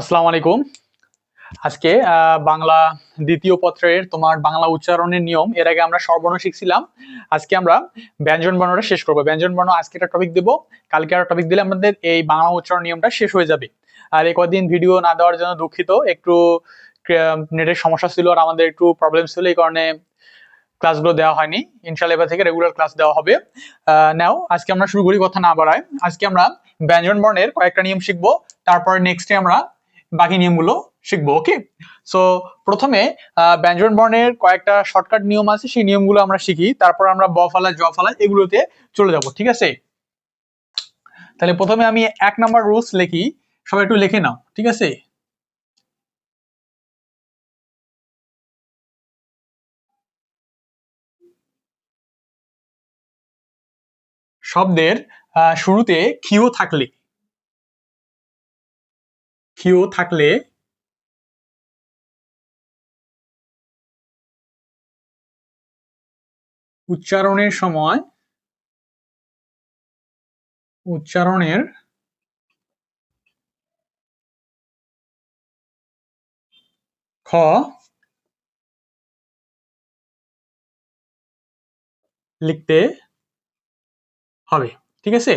আসসালামু আলাইকুম। আজকে বাংলা দ্বিতীয় পত্রের তোমার বাংলা উচ্চারণের নিয়ম, এর আগে আমরা স্বরবর্ণ শিখছিলাম। আজকে আমরা ব্যঞ্জন বর্ণটা শেষ করব। ব্যঞ্জন বর্ণ, আজকে একটা টপিক দেবো। কালকে একটা টপিক দিলে আমাদের এই বাংলা উচ্চারণ নিয়মটা শেষ হয়ে যাবে। আর এই কদিন ভিডিও না দেওয়ার জন্য দুঃখিত। একটু নেটের সমস্যা ছিল আর আমাদের একটু প্রবলেম ছিল, এই কারণে ক্লাসগুলো দেওয়া হয়নি। ইনশাল্লাহ এবার থেকে রেগুলার ক্লাস দেওয়া হবে। নাও, আজকে আমরা শুরু করি কথা না বাড়ায়। আজকে আমরা ব্যঞ্জন বর্ণের কয়েকটা নিয়ম শিখব। তারপরে নেক্সটে আমরা বাকি নিয়মগুলো শিখব ওকে সো প্রথমে ব্যঞ্জন বর্ণের কয়েকটা শর্টকাট নিয়ম আছে, সেই নিয়মগুলো আমরা শিখি। তারপর আমরা ব ফালা জ ফালা এগুলোতে চলে যাব, ঠিক আছে? তাহলে প্রথমে আমি এক নাম্বার রুলস লিখি, সবাই একটু লিখে নাও, ঠিক আছে? শব্দের শুরুতে ক্ষিও থাকলে ক্ষিও থাকলে উচ্চারণের সময় উচ্চারণের খ লিখতে হবে। ঠিক আছে?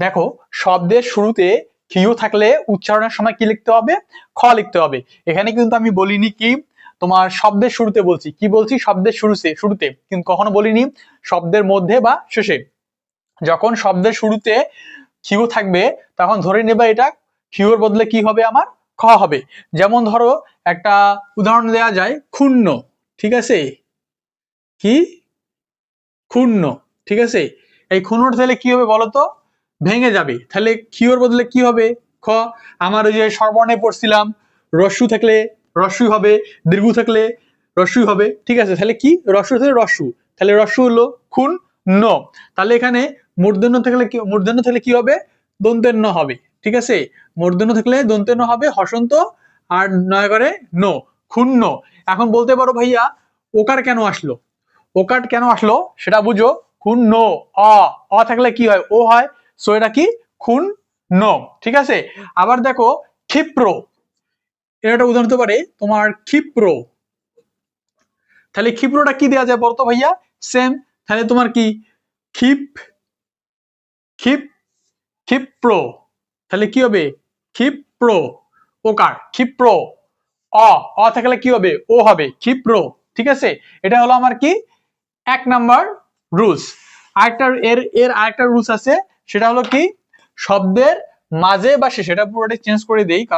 দেখো শব্দের শুরুতে কিউ থাকলে উচ্চারণের সময় কি লিখতে হবে? খ লিখতে হবে। এখানে কিন্তু আমি বলিনি কি তোমার শব্দের শুরুতে বলছি। কি বলছি? শব্দের শুরুতে শুরুতে। কিন্তু কখনো বলিনি শব্দের মধ্যে বা শেষে। যখন শব্দের শুরুতে কিউ থাকবে, তখন ধরে নেবা এটা কিউর বদলে কি হবে আমার? খ হবে। যেমন ধরো একটা উদাহরণ দেওয়া যায়, ক্ষুণ্ণ। ঠিক আছে? কি? ক্ষুণ্ণ। ঠিক আছে? এই ক্ষুণ্ণটা তাহলে কি হবে বলতো ভেঙে যাবে। তাহলে কিওর বদলে কি হবে? খ, আমার ওই যে সর্বর্ণে পড়ছিলাম, রস্যু থাকলে রস্যু হবে, দীর্ঘ থাকলে রস্যু হবে, ঠিক আছে? তাহলে কি? রস্যু থাকলে রস্যু। তাহলে রস্যু হলো খুন ন। তাহলে এখানে মূর্ধন্য থাকলে কি, মূর্ধন্য থাকলে কি হবে? দন্তের ন হবে, ঠিক আছে? মূর্ধন্য থাকলে দন্তের ন হবে, হসন্ত, আর নয় করে ন ক্ষুণ্ণ এখন বলতে পারো ভাইয়া, ওকার কেন আসলো? ওকার কেন আসলো? সেটা বুঝো ন, অ। অ থাকলে কি হয়? ও হয় সো এটা কি? খুন? ন ঠিক আছে? আবার দেখো, ক্ষিপ্র। এর একটা উদাহরণ হতে পারে। তোমার ক্ষিপ্র। তাহলে ক্ষিপ্রটা কি দেওয়া যায় বলতো ভাইয়া? সেম তাহলে তোমার কি? ক্ষিপ ক্ষিপ, ক্ষিপ্র। তাহলে কি হবে? ক্ষিপ্র। ওকার ক্ষিপ্র। অ অ থাকলে কি হবে? ও হবে। ক্ষিপ্র। ঠিক আছে? এটা হলো আমার কি? এক নাম্বার রুলস। আরেকটা এর এর আরেকটা রুলস আছে। সেটা হলো কি? শব্দের মাঝে বা শেষে এটা পুরোটাই চেঞ্জ করে দেই কারণ